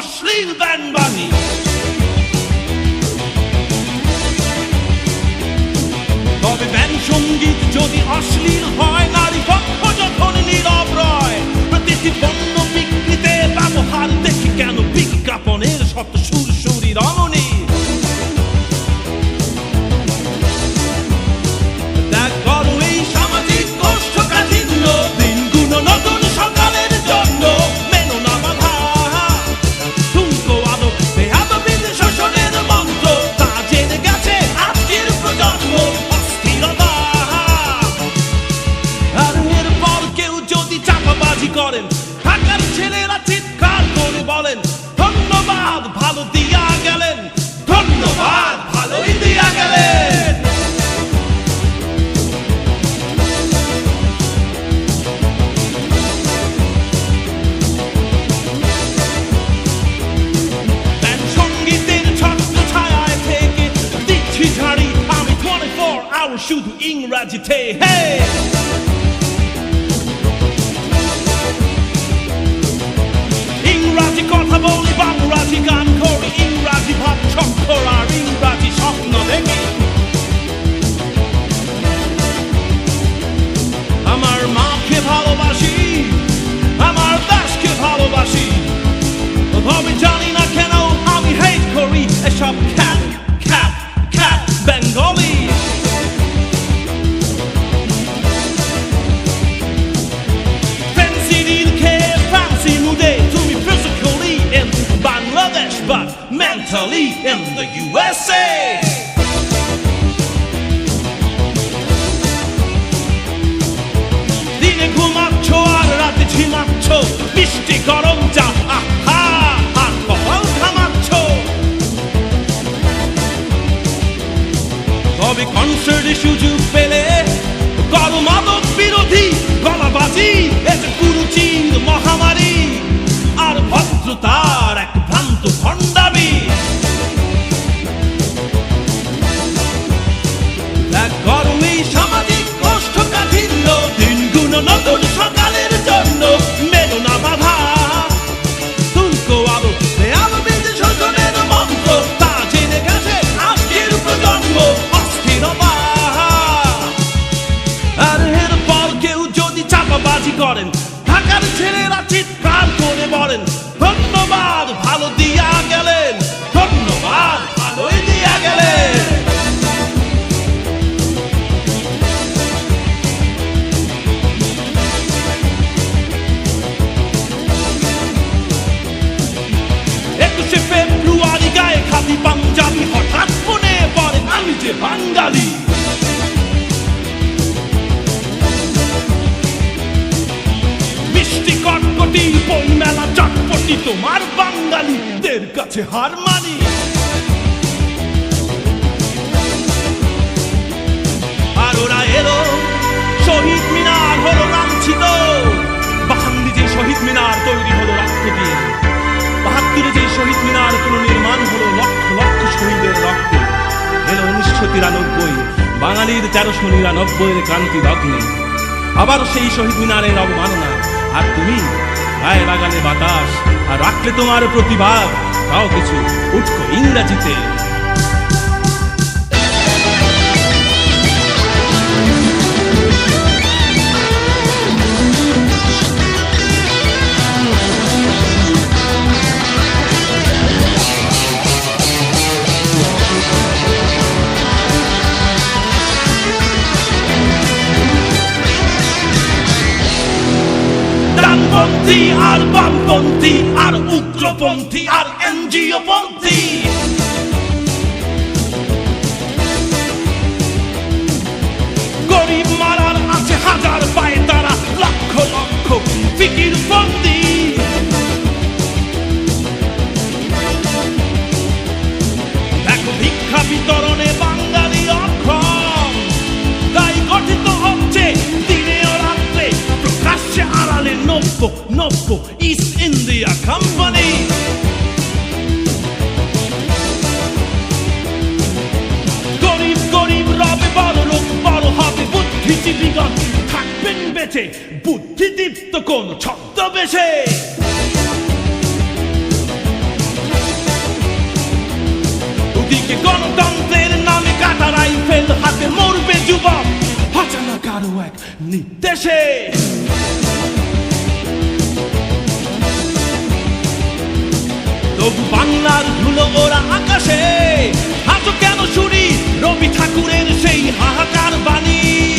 অশ্লীল গান বানিয়ে তবে ব্যান সংগীত যদি অশ্লীল হয়, নারী পক্ষ যখন নীরব রয়, প্রতিটি পণ্য বিক্রিতে করেন। ঢাকার ছেলেরা চিৎকার করে বলেন, ধন্যবাদ, ভালো দিয়া গেলেন। ধন্যবাদ, ভালোই দিয়া গেলেন। ব্যান্ড সঙ্গীতের ছত্র ছায়ায় থেকে দিচ্ছি ঝাড়ি, আমি 24 আওয়ার শুধু ইংরাজিতে হে কথা বলি বাংরাজি গান করি ইংরাজি ভাব ছক্ষর আর ইংরাজি স্বপ্ন দেখি। In the USA দিনে ঘুমাচ্ছ আর রাতে ঝিমাচ্ছ। মিষ্টি গরম চা, আহা আর কপাল ঘামাচ্ছ। তবে কনসার্টে সুযোগ পেলে ঢাকার ছেলেরা চিৎকার করে বলেন ধন্যবাদ ভালো দিয়া গেলেন। চটপটি তোমার বাঙালিদের কাছে হার মানি। আর ওরা এলো, শহীদ মিনার হলো বাহান্দি যে শহীদ মিনার তৈরি হলো দিয়ে, বাহাত্তরে যে শহীদ মিনার হলো লক্ষ লক্ষ শহীদের রক্তে। এলো উনিশশো তিরানব্বই, বাঙালির তেরোশো নিরানব্বই ক্রান্তি লগ্নে। আবার সেই শহীদ মিনারের অবমাননা আর তুমি গায়ে লাগালে বাতাস আর রাখলে তোমার প্রতিবাদ তাও কিছু উঠকো ইংরাজিতে। ডানপন্থী আর বামপন্থী, আর উগ্রপন্থী, আর এনজিও পন্থী। গরিব মারার আছে হাজার পায় তারা, লক্ষ লক্ষ ফিকির বন্দি ইস্ট ইন্ডিয়া কোম্পানি গরিব গরিব, রবে বড় লোক বড় হবে বুদ্ধিজীবীগণ, থাকবেন বেঁচে, বুদ্ধিদীপ্ত কোন ছদ্মবেশে। ওদিকে গণতন্ত্রের নামে কাটা রাইফেল, হাতে মরবে যুবক অজানা কারও এক নির্দেশে। তবু বাংলার ধুলো ওরা আকাশে। আজ কেন শুনি? রবি ঠাকুরের সেই হাহাকার বাণী।